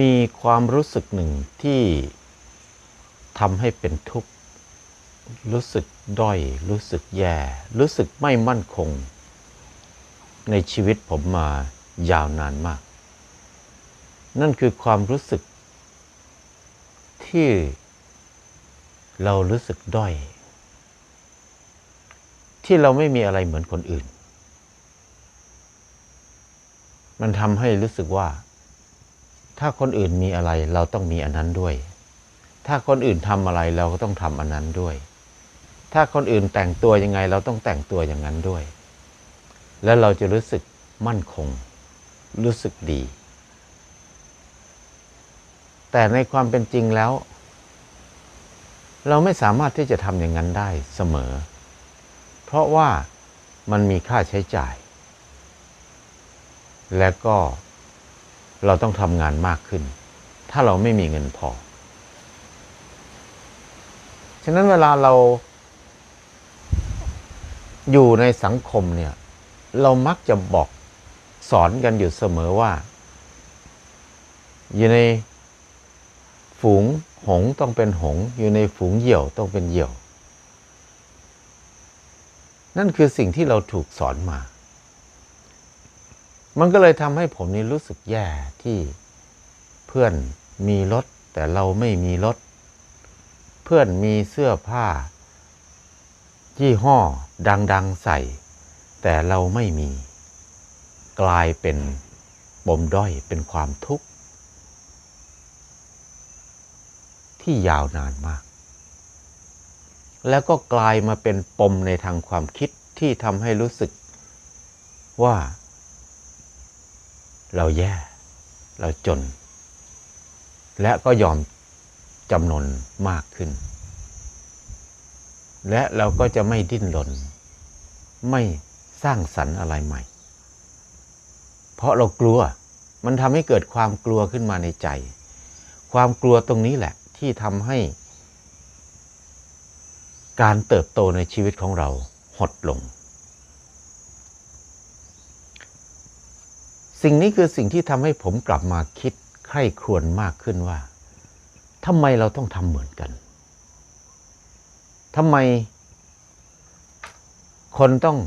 มีความรู้สึกหนึ่งที่ทำให้เป็นทุกข์ รู้สึกด้อย รู้สึกแย่ รู้สึกไม่มั่นคง ในชีวิตผมมายาวนานมาก นั่นคือความรู้สึก ที่เรารู้สึกด้อย ที่เราไม่มีอะไรเหมือนคนอื่น มันทำให้รู้สึกว่า ถ้าคนอื่นมีอะไรเราต้องมีอันนั้นด้วย ถ้าคนอื่นทำอะไรเราก็ต้องทำอันนั้นด้วย ถ้าคนอื่นแต่งตัวยังไงเราต้องแต่งตัวอย่างนั้นด้วย แล้วเราจะรู้สึกมั่นคง รู้สึกดี แต่ในความเป็นจริงแล้ว เราไม่สามารถที่จะทำอย่างนั้นได้เสมอ เพราะว่ามันมีค่าใช้จ่าย และก็ เราต้องทำงานมากขึ้น ถ้าเราไม่มีเงินพอ ฉะนั้นเวลาเราอยู่ในสังคมเนี่ย เรามักจะบอกสอนกันอยู่เสมอว่า อยู่ในฝูงหงต้องเป็นหง อยู่ในฝูงเหยี่ยวต้องเป็นเหยี่ยว นั่นคือสิ่งที่เราถูกสอนมา มันก็เลยทำให้ผมนี่รู้สึกแย่ที่เพื่อนมีรถ แต่เราไม่มีรถ เพื่อนมีเสื้อผ้า ยี่ห้อดังๆใส่ แต่เราไม่มี กลายเป็นปมด้อยเป็นความทุกข์ ที่ยาวนานมาก แล้วก็กลายมาเป็นปมในทางความคิดที่ทำให้รู้สึกว่า เราแย่ เราจน และก็ยอมจำนนมากขึ้น และเราก็จะไม่ดิ้นรนไม่สร้างสรรค์อะไรใหม่ เพราะเรากลัวมันทำให้เกิดความกลัวขึ้นมาในใจ ความกลัวตรงนี้แหละที่ทำให้ การเติบโตในชีวิตของเราหดลง สิ่งนี้คือสิ่งที่ทำให้ผมกลับมาคิดใคร่ครวญมากขึ้นว่าทำไมเราต้องทำเหมือนกันทำไม คนต้อง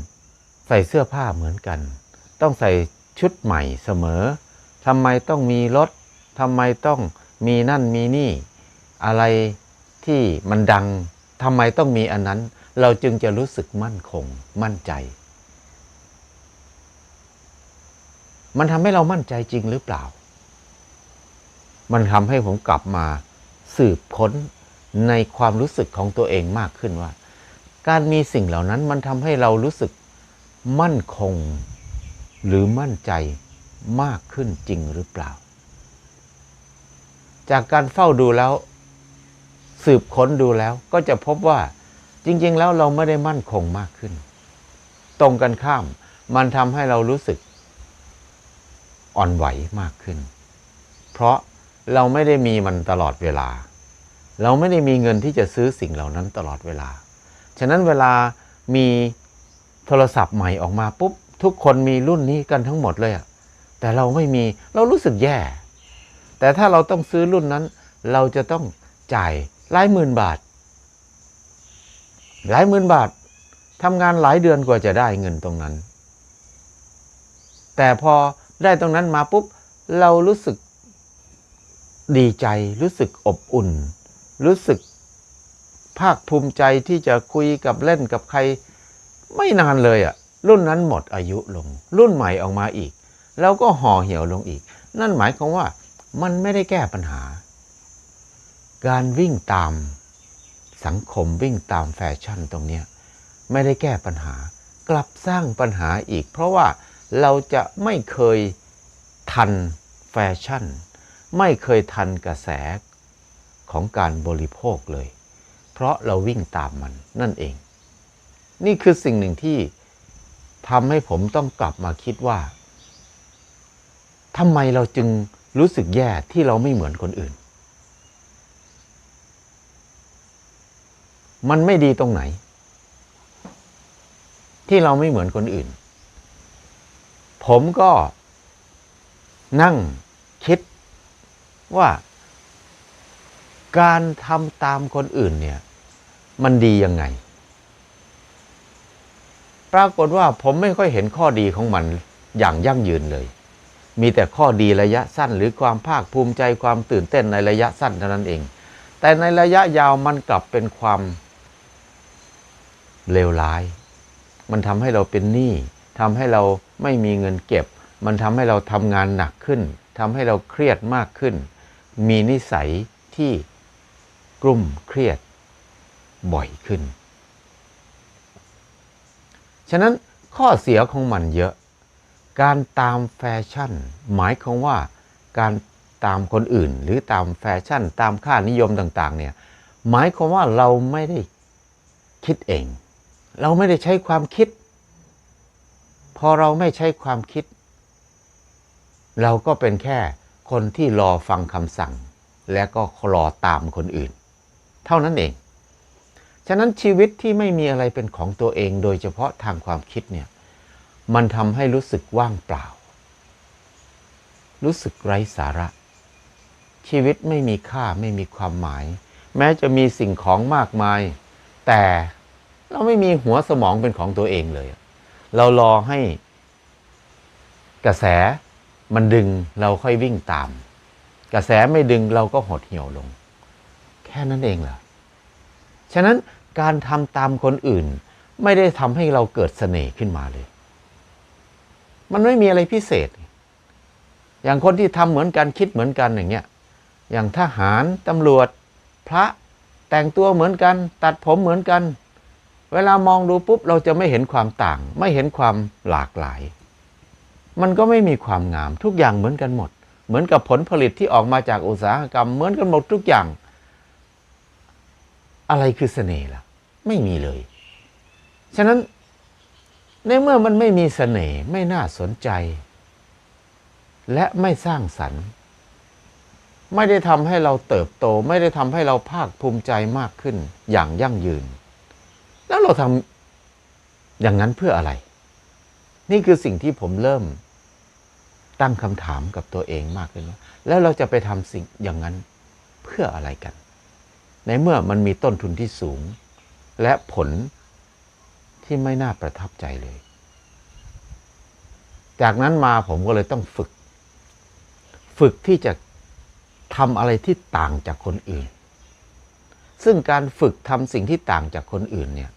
ใส่เสื้อผ้าเหมือนกัน ต้องใส่ชุดใหม่เสมอทำไมต้องมีรถทำไมต้องมีนั่นมีนี่ อะไรที่มันดังทำไมต้องมีอันนั้น เราจึงจะรู้สึกมั่นคงมั่นใจ มันทำให้เรามั่นใจจริงหรือเปล่า มันทำให้ผมกลับมาสืบค้นในความรู้สึกของตัวเองมากขึ้นว่า การมีสิ่งเหล่านั้นมันทำให้เรารู้สึกมั่นคง หรือมั่นใจมากขึ้นจริงหรือเปล่า จากการเฝ้าดูแล้ว สืบค้นดูแล้วก็จะพบว่าจริง ๆ แล้วเราไม่ได้มั่นคงมากขึ้น ตรงกันข้ามมันทำให้เรารู้สึก อ่อนไหวมากขึ้น เพราะเราไม่ได้มีมันตลอดเวลา เราไม่ได้มีเงินที่จะซื้อสิ่งเหล่านั้นตลอดเวลา ฉะนั้นเวลามีโทรศัพท์ใหม่ออกมาปุ๊บ ทุกคนมีรุ่นนี้กันทั้งหมดเลยอะแต่เราไม่มีเรารู้สึกแย่ แต่ถ้าเราต้องซื้อรุ่นนั้น เราจะต้องจ่ายหลายหมื่นบาท หลายหมื่นบาททำงานหลายเดือนกว่าจะได้เงินตรงนั้น แต่พอ ได้ตรงนั้นมาปุ๊บเรารู้สึกดีใจ รู้สึกอบอุ่น รู้สึกภาคภูมิใจที่จะคุยกับเล่นกับใคร ไม่นานเลยอะรุ่นนั้นหมดอายุลง รุ่นใหม่ออกมาอีกแล้วก็ห่อเหี่ยวลงอีก นั่นหมายความว่ามันไม่ได้แก้ปัญหา การวิ่งตามสังคมวิ่งตามแฟชั่นตรงเนี้ยไม่ได้แก้ปัญหากลับสร้างปัญหาอีก เพราะว่า เราจะไม่เคยทันแฟชั่น ไม่เคยทันกระแสของการบริโภคเลย เพราะเราวิ่งตามมันนั่นเอง นี่คือสิ่งหนึ่งที่ทำให้ผมต้องกลับมาคิดว่าทำไมเราจึงรู้สึกแย่ที่เราไม่เหมือนคนอื่น มันไม่ดีตรงไหน ที่เราไม่เหมือนคนอื่น ผมก็นั่งคิดว่าการทำตามคนอื่นเนี่ย มันดียังไง ปรากฏว่าผมไม่ค่อยเห็นข้อดีของมันอย่างยั่งยืนเลย มีแต่ข้อดีระยะสั้น หรือความภาคภูมิใจความตื่นเต้นในระยะสั้นเท่านั้นเอง แต่ในระยะยาวมันกลับเป็นความเลวร้าย มันทำให้เราเป็นหนี้ ทำให้เราไม่มีเงินเก็บ มันทำให้เราทำงานหนักขึ้นทำให้เราเครียดมากขึ้น มีนิสัยที่กลุ่มเครียดบ่อยขึ้น ฉะนั้นข้อเสียของมันเยอะ การตามแฟชั่น หมายความว่าการตามคนอื่น หรือตามแฟชั่น ตามค่านิยมต่าง ๆ เนี่ย หมายความว่าเราไม่ได้คิดเอง เราไม่ได้ใช้ความคิด พอเราไม่ใช้ความคิด เราก็เป็นแค่คนที่รอฟังคำสั่ง และก็รอตามคนอื่น เท่านั้นเอง ฉะนั้นชีวิตที่ไม่มีอะไรเป็นของตัวเอง โดยเฉพาะทางความคิดเนี่ย มันทำให้รู้สึกว่างเปล่า รู้สึกไร้สาระ ชีวิตไม่มีค่าไม่มีความหมาย แม้จะมีสิ่งของมากมาย แต่เราไม่มีหัวสมองเป็นของตัวเองเลย เรารอให้กระแสมันดึงเราค่อยวิ่งตาม กระแสไม่ดึงเราก็หดเหี่ยวลง แค่นั้นเองเหรอฉะนั้นการทำตามคนอื่น ไม่ได้ทำให้เราเกิดเสน่ห์ขึ้นมาเลย มันไม่มีอะไรพิเศษ อย่างคนที่ทำเหมือนกันคิดเหมือนกันอย่างเงี้ยอย่างทหารตำรวจ พระแต่งตัวเหมือนกัน ตัดผมเหมือนกัน เวลามองดูปุ๊บเราจะไม่เห็นความต่าง ไม่เห็นความหลากหลาย มันก็ไม่มีความงามทุกอย่างเหมือนกันหมด เหมือนกับผลผลิตที่ออกมาจากอุตสาหกรรมเหมือนกันหมดทุกอย่าง อะไรคือเสน่ห์ล่ะ ไม่มีเลย ฉะนั้นในเมื่อมันไม่มีเสน่ห์ไม่น่าสนใจ และไม่สร้างสรรค์ ไม่ได้ทำให้เราเติบโต ไม่ได้ทำให้เราภาคภูมิใจมากขึ้นอย่างยั่งยืน แล้วเราทำอย่างนั้นเพื่ออะไร นี่คือสิ่งที่ผมเริ่มตั้งคำถามกับตัวเองมากขึ้นว่าแล้วเราจะไปทำสิ่งอย่างนั้นเพื่ออะไรกัน ในเมื่อมันมีต้นทุนที่สูง และผลที่ไม่น่าประทับใจเลย จากนั้นมาผมก็เลยต้องฝึก ฝึกที่จะทำอะไรที่ต่างจากคนอื่น ซึ่งการฝึกทำสิ่งที่ต่างจากคนอื่นเนี่ย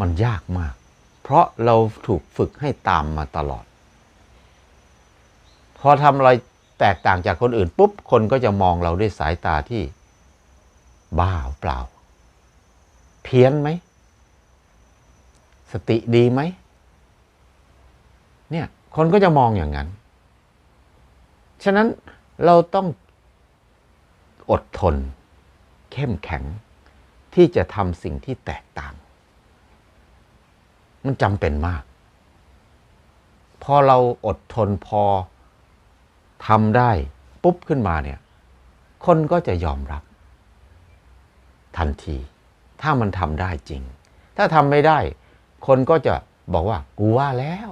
มันยากมาก เพราะเราถูกฝึกให้ตามมาตลอด พอทำอะไรแตกต่างจากคนอื่นปุ๊บ คนก็จะมองเราด้วยสายตาที่บ้าเปล่า เพี้ยนไหม สติดีไหม เนี่ย คนก็จะมองอย่างนั้น ฉะนั้นเราต้องอดทน เข้มแข็งที่จะทำสิ่งที่แตกต่าง มันจำเป็นมาก พอเราอดทนพอทำได้ปุ๊บขึ้นมาเนี่ย คนก็จะยอมรับ ทันที ถ้ามันทำได้จริง ถ้าทำไม่ได้ คนก็จะบอกว่า กูว่าแล้ว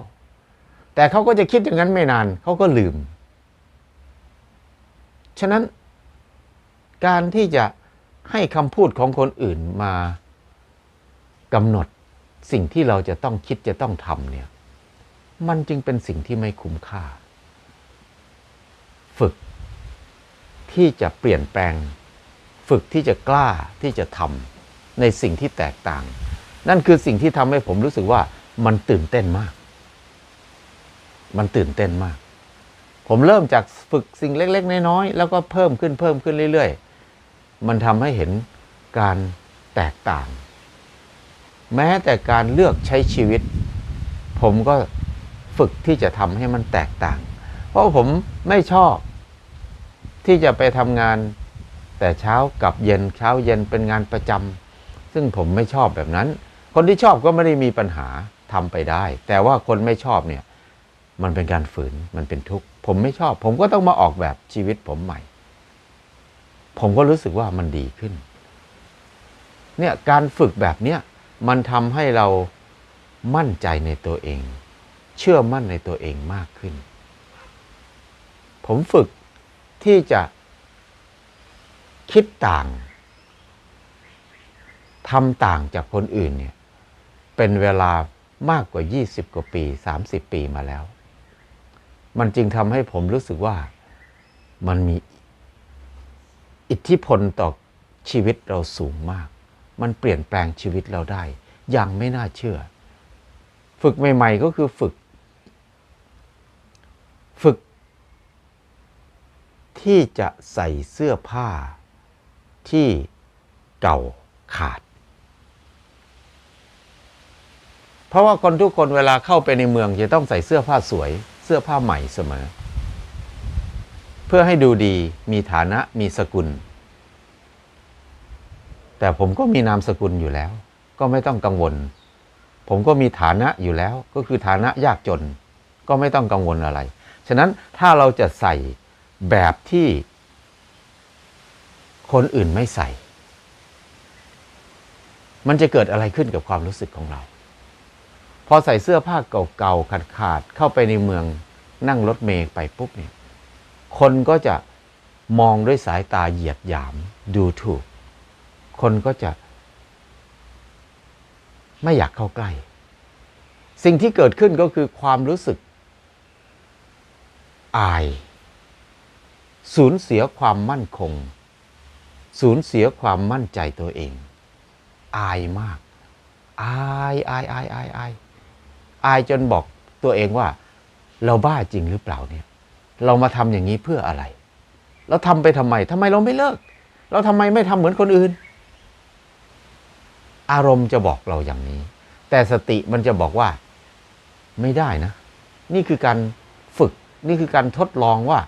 แต่เขาก็จะคิดอย่างนั้นไม่นาน เขาก็ลืม ฉะนั้น การที่จะให้คำพูดของคนอื่นมากำหนด สิ่งที่เราจะต้องคิดจะต้องทำเนี่ยมันจึงเป็นสิ่งที่ไม่คุ้มค่า ฝึกที่จะเปลี่ยนแปลง ฝึกที่จะกล้าที่จะทำในสิ่งที่แตกต่าง นั่นคือสิ่งที่ทำให้ผมรู้สึกว่ามันตื่นเต้นมาก มันตื่นเต้นมาก ผมเริ่มจากฝึกสิ่งเล็ก ๆ น้อยๆแล้วก็เพิ่มขึ้นเพิ่มขึ้นเรื่อย ๆ มันทำให้เห็นการแตกต่าง แม้แต่การเลือกใช้ชีวิต ผมก็ฝึกที่จะทำให้มันแตกต่าง เพราะผมไม่ชอบ ที่จะไปทำงาน แต่เช้ากับเย็นเช้าเย็นเป็นงานประจำซึ่งผมไม่ชอบแบบนั้น คนที่ชอบก็ไม่ได้มีปัญหาทำไปได้ แต่ว่าคนไม่ชอบเนี่ยมันเป็นการฝืนมันเป็นทุกข์ผมไม่ชอบ ผมก็ต้องมาออกแบบชีวิตผมใหม่ ผมก็รู้สึกว่ามันดีขึ้น เนี่ยการฝึกแบบเนี้ย มันทำให้เรามั่นใจในตัวเอง เชื่อมั่นในตัวเองมากขึ้น ผมฝึกที่จะคิดต่างทำต่างจากคนอื่นเนี่ยเป็นเวลามากกว่า 20 กว่าปี 30 ปีมาแล้ว มันจึงทำให้ผมรู้สึกว่ามันมีอิทธิพลต่อชีวิตเราสูงมาก มันเปลี่ยนแปลงชีวิตเราได้อย่างไม่น่าเชื่อ ฝึกใหม่ ๆ ก็คือฝึก ฝึก ที่จะใส่เสื้อผ้าที่เก่าขาด เพราะว่าคนทุกคนเวลาเข้าไปในเมืองจะต้องใส่เสื้อผ้าสวย เสื้อผ้าใหม่เสมอ เพื่อให้ดูดีมีฐานะมีสกุล แต่ผมก็มีนามสกุลอยู่แล้ว ก็ไม่ต้องกังวล ผมก็มีฐานะอยู่แล้ว ก็คือฐานะยากจน ก็ไม่ต้องกังวลอะไร ฉะนั้นถ้าเราจะใส่แบบที่คนอื่นไม่ใส่ มันจะเกิดอะไรขึ้นกับความรู้สึกของเรา พอใส่เสื้อผ้าเก่าๆ ขาดๆ เข้าไปในเมืองนั่งรถเมล์ไปปุ๊บเนี่ย คนก็จะมองด้วยสายตาเหยียดหยามดูถูก คนก็จะ ไม่อยากเข้าใกล้ สิ่งที่เกิดขึ้นก็คือความรู้สึก อาย สูญเสียความมั่นคง สูญเสียความมั่นใจตัวเอง อายมาก อายอายอายอายอายอายจนบอกตัวเองว่า เราบ้าจริงหรือเปล่าเนี่ย เรามาทำอย่างนี้เพื่ออะไร เราทำไปทำไมทำไมเราไม่เลิก เราทำไมไม่ทำเหมือนคนอื่น อารมณ์จะบอกเราอย่างนี้ แต่สติมันจะบอกว่าไม่ได้นะ นี่คือการฝึกนี่คือการทดลองว่า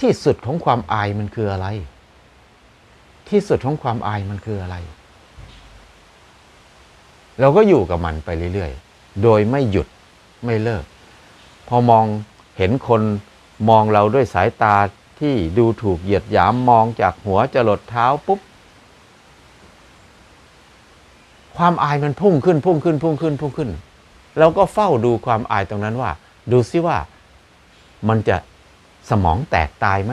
ที่สุดของความอายมันคืออะไร ที่สุดของความอายมันคืออะไร เราก็อยู่กับมันไปเรื่อยๆ โดยไม่หยุดไม่เลิก พอมองเห็นคนมองเราด้วยสายตาที่ดูถูกเหยียดหยามมองจากหัวจะหลดเท้าปุ๊บ ความอายมันพุ่งขึ้นพุ่งขึ้นพุ่งขึ้นพุ่งขึ้นเราก็เฝ้าดูความอายตรงนั้นว่า ดูซิว่ามันจะสมองแตกตายไหม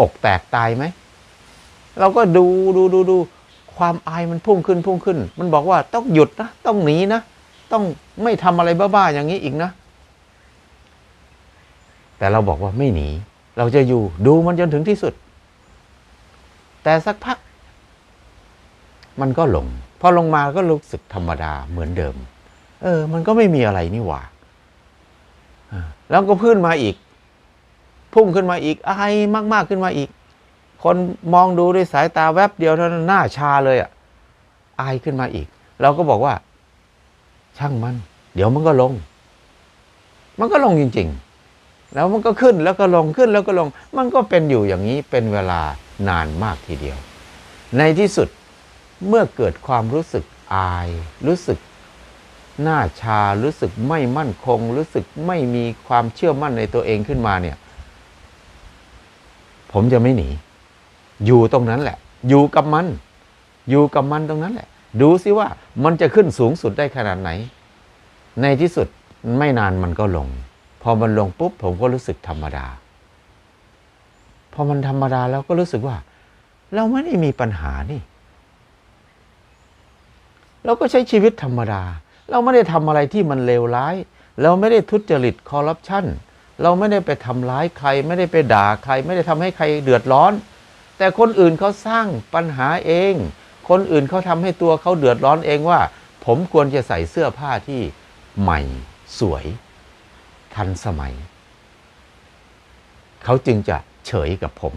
อกแตกตายไหม เราก็ดูดูดูดูความอายมันพุ่งขึ้นพุ่งขึ้น มันบอกว่าต้องหยุดนะ ต้องหนีนะ ต้องไม่ทำอะไรบ้าๆอย่างนี้อีกนะ แต่เราบอกว่าไม่หนี เราจะอยู่ดูมันจนถึงที่สุด แต่สักพัก มันก็หลง พอลงมาก็รู้สึกธรรมดาเหมือนเดิม เออ มันก็ไม่มีอะไรนี่หว่าเออแล้วก็พื้นมาอีก พุ่งขึ้นมาอีกอายมาก ๆขึ้นมาอีก คนมองดูด้วยสายตาแวบเดียวเท่านั้นหน้าชาเลยอะอายขึ้นมาอีก เราก็บอกว่า ช่างมัน เดี๋ยวมันก็ลง มันก็ลงจริง ๆ แล้วมันก็ขึ้นแล้วก็ลงขึ้นแล้วก็ลง มันก็เป็นอยู่อย่างนี้เป็นเวลานานมากทีเดียว ในที่สุด เมื่อเกิดความรู้สึกอาย รู้สึกหน้าชา รู้สึกไม่มั่นคง รู้สึกไม่มีความเชื่อมั่นในตัวเองขึ้นมาเนี่ย ผมจะไม่หนี อยู่ตรงนั้นแหละ อยู่กับมัน อยู่กับมันตรงนั้นแหละ ดูซิว่ามันจะขึ้นสูงสุดได้ขนาดไหน ในที่สุดไม่นานมันก็ลง พอมันลงปุ๊บผมก็รู้สึกธรรมดา พอมันธรรมดาแล้วก็รู้สึกว่า เราไม่ได้มีปัญหานี่ เราก็ใช้ชีวิตธรรมดา เราไม่ได้ทำอะไรที่มันเลวร้าย เราไม่ได้ทุจริตคอร์รัปชันเราไม่ได้ไปทำร้ายใคร ไม่ได้ไปด่าใคร ไม่ได้ทำให้ใครเดือดร้อน แต่คนอื่นเขาสร้างปัญหาเอง คนอื่นเขาทำให้ตัวเขาเดือดร้อนเองว่า ผมควรจะใส่เสื้อผ้าที่ใหม่สวย ทันสมัย เขาจึงจะเฉยกับผม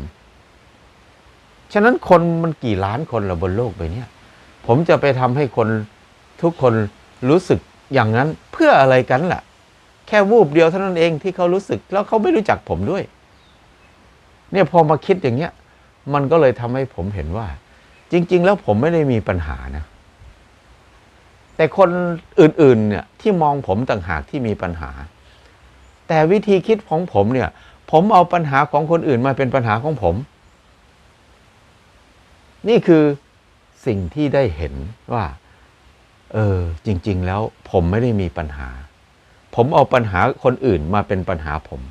ฉะนั้นคนมันกี่ล้านคนละบนโลกใบเนี้ย ผมจะไปทำให้คนทุกคนรู้สึกอย่างนั้นเพื่ออะไรกันล่ะ แค่วูบเดียวเท่านั้นเองที่เขารู้สึกแล้วเขาไม่รู้จักผมด้วย เนี่ยพอมาคิดอย่างเงี้ย มันก็เลยทำให้ผมเห็นว่า จริง ๆ แล้วผมไม่ได้มีปัญหานะ แต่คนอื่น ๆ เนี่ยที่มองผมต่างหากที่มีปัญหา แต่วิธีคิดของผมเนี่ย ผมเอาปัญหาของคนอื่นมาเป็นปัญหาของผม นี่คือ สิ่งที่ได้เห็นว่า เออ จริง ๆ แล้วผมไม่ได้มีปัญหา ผมเอาปัญหาคนอื่นมาเป็นปัญหาผม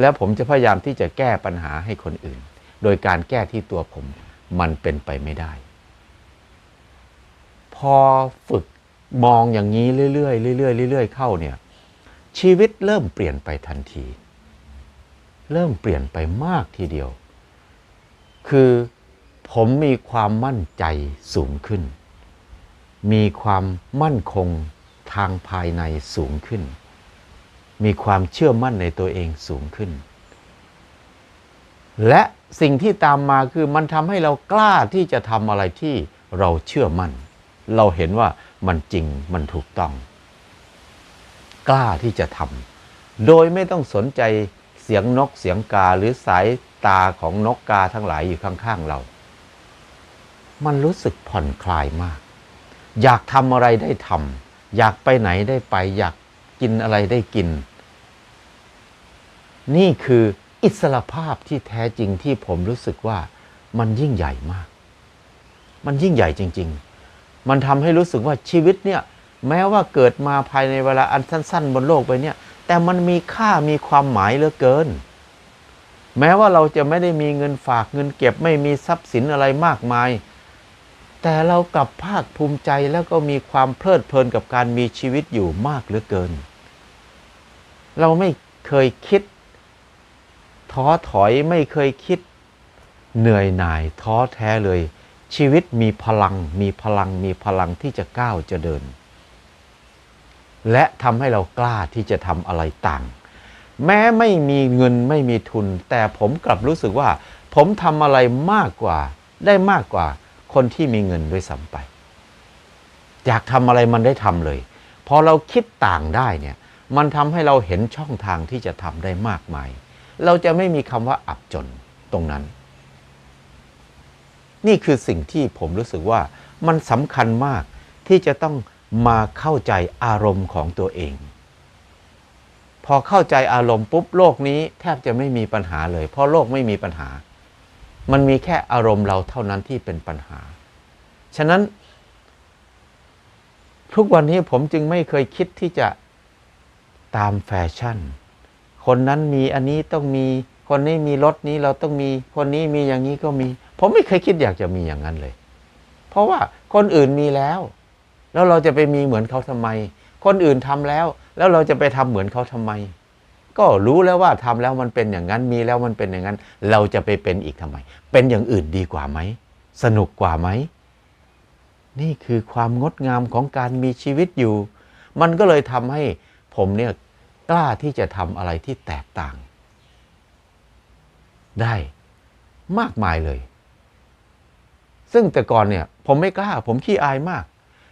แล้วผมจะพยายามที่จะแก้ปัญหาให้คนอื่น โดยการแก้ที่ตัวผม มันเป็นไปไม่ได้ พอฝึกมองอย่างนี้เรื่อยๆเรื่อยๆเรื่อยๆเข้าเนี่ย ชีวิตเริ่มเปลี่ยนไปทันที เริ่มเปลี่ยนไปมากทีเดียว คือ ผมมีความมั่นใจสูงขึ้น มีความมั่นคงทางภายในสูงขึ้น มีความเชื่อมั่นในตัวเองสูงขึ้น และสิ่งที่ตามมาคือมันทำให้เรากล้าที่จะทำอะไรที่เราเชื่อมั่น เราเห็นว่ามันจริงมันถูกต้อง กล้าที่จะทำโดยไม่ต้องสนใจเสียงนกเสียงกาหรือสายตาของนกกาทั้งหลายอยู่ข้างๆเรา มันรู้สึกผ่อนคลายมาก อยากทำอะไรได้ทำอยากไปไหนได้ไป อยากกินอะไรได้กิน นี่คืออิสระภาพที่แท้จริงที่ผมรู้สึกว่ามันยิ่งใหญ่มาก มันยิ่งใหญ่จริง ๆ มันทำให้รู้สึกว่าชีวิตเนี่ยแม้ว่าเกิดมาภายในเวลาอันสั้น ๆ บนโลกไปเนี่ย แต่มันมีค่ามีความหมายเหลือเกิน แม้ว่าเราจะไม่ได้มีเงินฝากเงินเก็บไม่มีทรัพย์สินอะไรมากมาย แต่เรากลับภาคภูมิใจแล้วก็มีความเพลิดเพลินกับการมีชีวิตอยู่มากเหลือเกิน เราไม่เคยคิด ท้อถอยไม่เคยคิด เหนื่อยหน่ายท้อแท้เลย ชีวิตมีพลัง มีพลังมีพลังที่จะก้าวจะเดิน และทำให้เรากล้าที่จะทำอะไรต่าง แม้ไม่มีเงินไม่มีทุน แต่ผมกลับรู้สึกว่า ผมทำอะไรมากกว่าได้มากกว่า คนที่มีเงินด้วยซ้ำไป อยากทำอะไรมันได้ทำเลย พอเราคิดต่างได้เนี่ยมันทำให้เราเห็นช่องทางที่จะทำได้มากมาย เราจะไม่มีคำว่าอับจนตรงนั้น นี่คือสิ่งที่ผมรู้สึกว่ามันสำคัญมากที่จะต้องมาเข้าใจอารมณ์ของตัวเอง พอเข้าใจอารมณ์ปุ๊บโลกนี้แทบจะไม่มีปัญหาเลย เพราะโลกไม่มีปัญหา มันมีแค่อารมณ์เราเท่านั้นที่เป็นปัญหา ฉะนั้น ทุกวันนี้ผมจึงไม่เคยคิดที่จะตามแฟชั่น คนนั้นมีอันนี้ต้องมี คนนี้มีรถนี้เราต้องมี คนนี้มีอย่างนี้ก็มี ผมไม่เคยคิดอยากจะมีอย่างนั้นเลย เพราะว่าคนอื่นมีแล้ว แล้วเราจะไปมีเหมือนเขาทำไม คนอื่นทำแล้ว แล้วเราจะไปทำเหมือนเขาทำไม ก็รู้แล้วว่าทำแล้วมันเป็นอย่างนั้นมีแล้วมันเป็นอย่างนั้น เราจะไปเป็นอีกทำไม เป็นอย่างอื่นดีกว่าไหม สนุกกว่าไหม นี่คือความงดงามของการมีชีวิตอยู่ มันก็เลยทำให้ผมเนี่ยกล้าที่จะทำอะไรที่แตกต่าง ได้มากมายเลย ซึ่งแต่ก่อนเนี่ยผมไม่กล้า ผมขี้อายมาก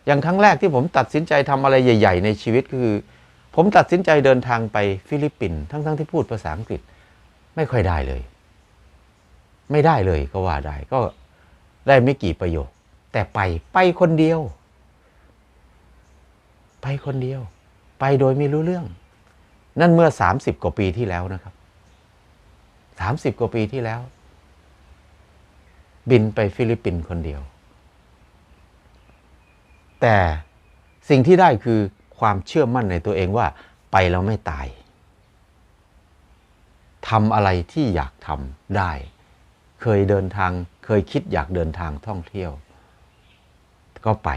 อย่างครั้งแรกที่ผมตัดสินใจทำอะไรใหญ่ ๆ ในชีวิตคือ ผมตัดสินใจเดินทางไปฟิลิปปินส์ทั้งๆที่พูดภาษาอังกฤษ ไม่ค่อยได้เลย ไม่ได้เลยก็ว่าได้ก็ได้ไม่กี่ประโยค แต่ไปไปคนเดียว ไปคนเดียว ไปโดยไม่รู้เรื่อง นั่นเมื่อสามสิบกว่าปีที่แล้วนะครับสามสิบกว่าปีที่แล้ว บินไปฟิลิปปินส์คนเดียว แต่สิ่งที่ได้คือ ความเชื่อมั่นในตัวเองว่าไปแล้วไม่ตายทำอะไรที่อยากทำได้ เคยเดินทาง เคยคิดอยากเดินทางท่องเที่ยว ก็ไป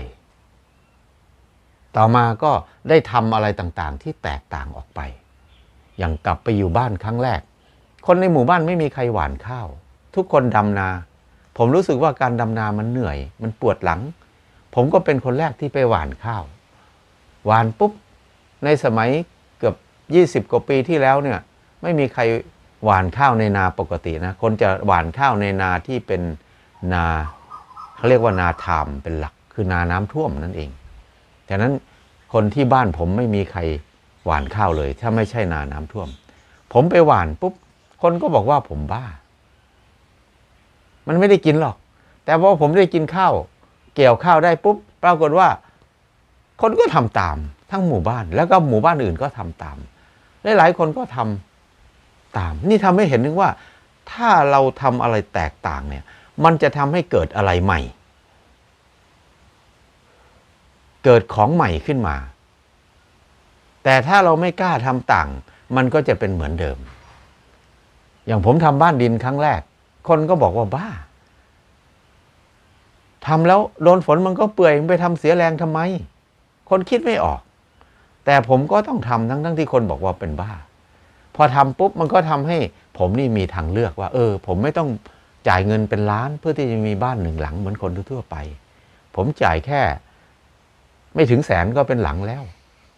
ต่อมาก็ได้ทำอะไรต่างๆ ที่แตกต่างออกไป อย่างกลับไปอยู่บ้านครั้งแรก คนในหมู่บ้านไม่มีใครหว่านข้าว ทุกคนดำนา ผมรู้สึกว่าการดำนามันเหนื่อย มันปวดหลัง ผมก็เป็นคนแรกที่ไปหว่านข้าว หวานปุ๊บในสมัยเกือบ 20 กว่าปีที่แล้วเนี่ยไม่มีใครหวานข้าวในนาปกตินะคนจะหวานข้าวในนาที่เป็นนาเขาเรียกว่านาทามเป็นหลักคือนาน้ำท่วมนั่นเองฉะนั้นคนที่บ้านผมไม่มีใครหวานข้าวเลย ถ้าไม่ใช่นาน้ำท่วม ผมไปหวานปุ๊บคนก็บอกว่าผมบ้า มันไม่ได้กินหรอก แต่พอผมได้กินข้าว เกี่ยวข้าวได้ปุ๊บปรากฏว่า คนก็ทำตามทั้งหมู่บ้าน แล้วก็หมู่บ้านอื่นก็ทำตามหลายๆคนก็ทำตาม นี่ทำให้เห็นถึงว่า ถ้าเราทำอะไรแตกต่างเนี่ย มันจะทำให้เกิดอะไรใหม่ เกิดของใหม่ขึ้นมา แต่ถ้าเราไม่กล้าทำต่าง มันก็จะเป็นเหมือนเดิม อย่างผมทำบ้านดินครั้งแรก คนก็บอกว่าบ้าทำแล้วโดนฝนมันก็เปื่อยไปทำเสียแรงทำไม คนคิดไม่ออก แต่ผมก็ต้องทำทั้งทั้งที่คนบอกว่าเป็นบ้า พอทำปุ๊บมันก็ทำให้ผมนี่มีทางเลือกว่า เออ ผมไม่ต้องจ่ายเงินเป็นล้านเพื่อที่จะมีบ้านหนึ่งหลังเหมือนคนทั่วไป ผมจ่ายแค่ ไม่ถึงแสนก็เป็นหลังแล้ว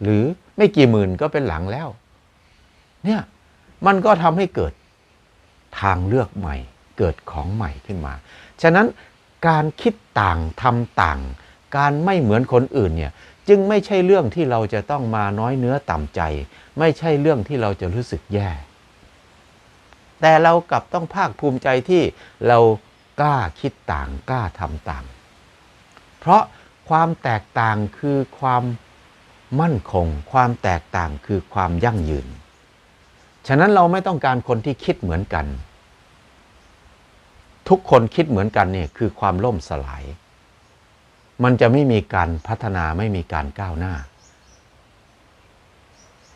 หรือไม่กี่หมื่นก็เป็นหลังแล้ว เนี่ยมันก็ทำให้เกิดทางเลือกใหม่ เกิดของใหม่ขึ้นมา ฉะนั้นการคิดต่างทำต่าง การไม่เหมือนคนอื่นเนี่ย จึงไม่ใช่เรื่องที่เราจะต้องมาน้อยเนื้อต่ำใจ ไม่ใช่เรื่องที่เราจะรู้สึกแย่ แต่เรากลับต้องภาคภูมิใจที่เรากล้าคิดต่างกล้าทำต่าง เพราะความแตกต่างคือความมั่นคง ความแตกต่างคือความยั่งยืน ฉะนั้นเราไม่ต้องการคนที่คิดเหมือนกัน ทุกคนคิดเหมือนกันเนี่ยคือความล่มสลาย มันจะไม่มีการพัฒนาไม่มีการก้าวหน้า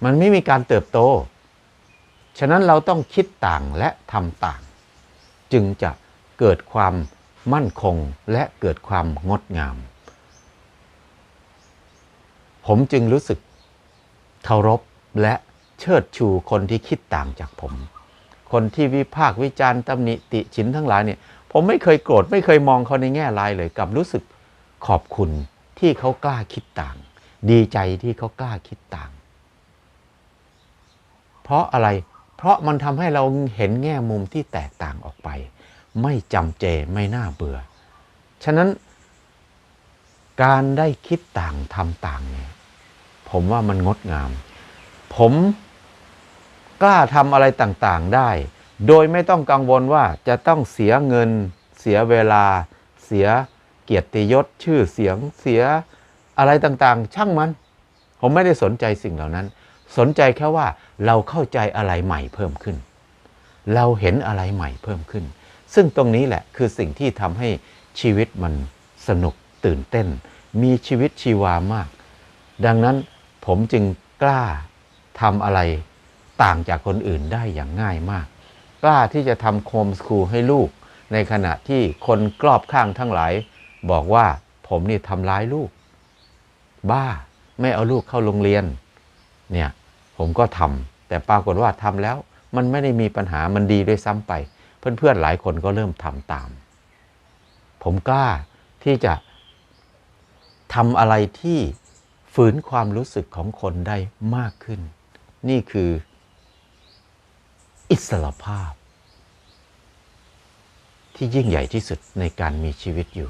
มันไม่มีการเติบโต ฉะนั้นเราต้องคิดต่างและทำต่าง จึงจะเกิดความมั่นคงและเกิดความงดงาม ผมจึงรู้สึกเคารพและเชิดชูคนที่คิดต่างจากผม คนที่วิพากษ์วิจารณ์ตำหนิติฉินทั้งหลายเนี่ย ผมไม่เคยโกรธไม่เคยมองเขาในแง่ร้ายเลยกลับรู้สึก ขอบคุณที่เขากล้าคิดต่าง ดีใจที่เขากล้าคิดต่าง เพราะอะไรเพราะมันทำให้เราเห็นแง่มุมที่แตกต่างออกไป ไม่จำเจไม่น่าเบื่อ ฉะนั้น การได้คิดต่างทำต่างเนี่ยผมว่ามันงดงาม ผมกล้าทำอะไรต่างๆได้ โดยไม่ต้องกังวลว่าจะต้องเสียเงิน เสียเวลา เสีย กียรติยศชื่อเสียงเสียอะไรต่างๆ ช่างมัน ผมไม่ได้สนใจสิ่งเหล่านั้น สนใจแค่ว่าเราเข้าใจอะไรใหม่เพิ่มขึ้น เราเห็นอะไรใหม่เพิ่มขึ้น ซึ่งตรงนี้แหละคือสิ่งที่ทำให้ชีวิตมันสนุกตื่นเต้น มีชีวิตชีวามาก ดังนั้นผมจึงกล้าทำอะไรต่างจากคนอื่นได้อย่างง่ายมาก กล้าที่จะทำโฮมสคูลให้ลูก ในขณะที่คนกรอบข้างทั้งหลาย บอกว่าผมนี่ทำร้ายลูก บ้าไม่เอาลูกเข้าโรงเรียน เนี่ยผมก็ทำแต่ปรากฏว่าทำแล้วมันไม่ได้มีปัญหามันดีด้วยซ้ำไป เพื่อนๆหลายคนก็เริ่มทำตาม ผมกล้าที่จะทำอะไรที่ฝืนความรู้สึกของคนได้มากขึ้น นี่คืออิสรภาพ ที่ยิ่งใหญ่ที่สุดในการมีชีวิตอยู่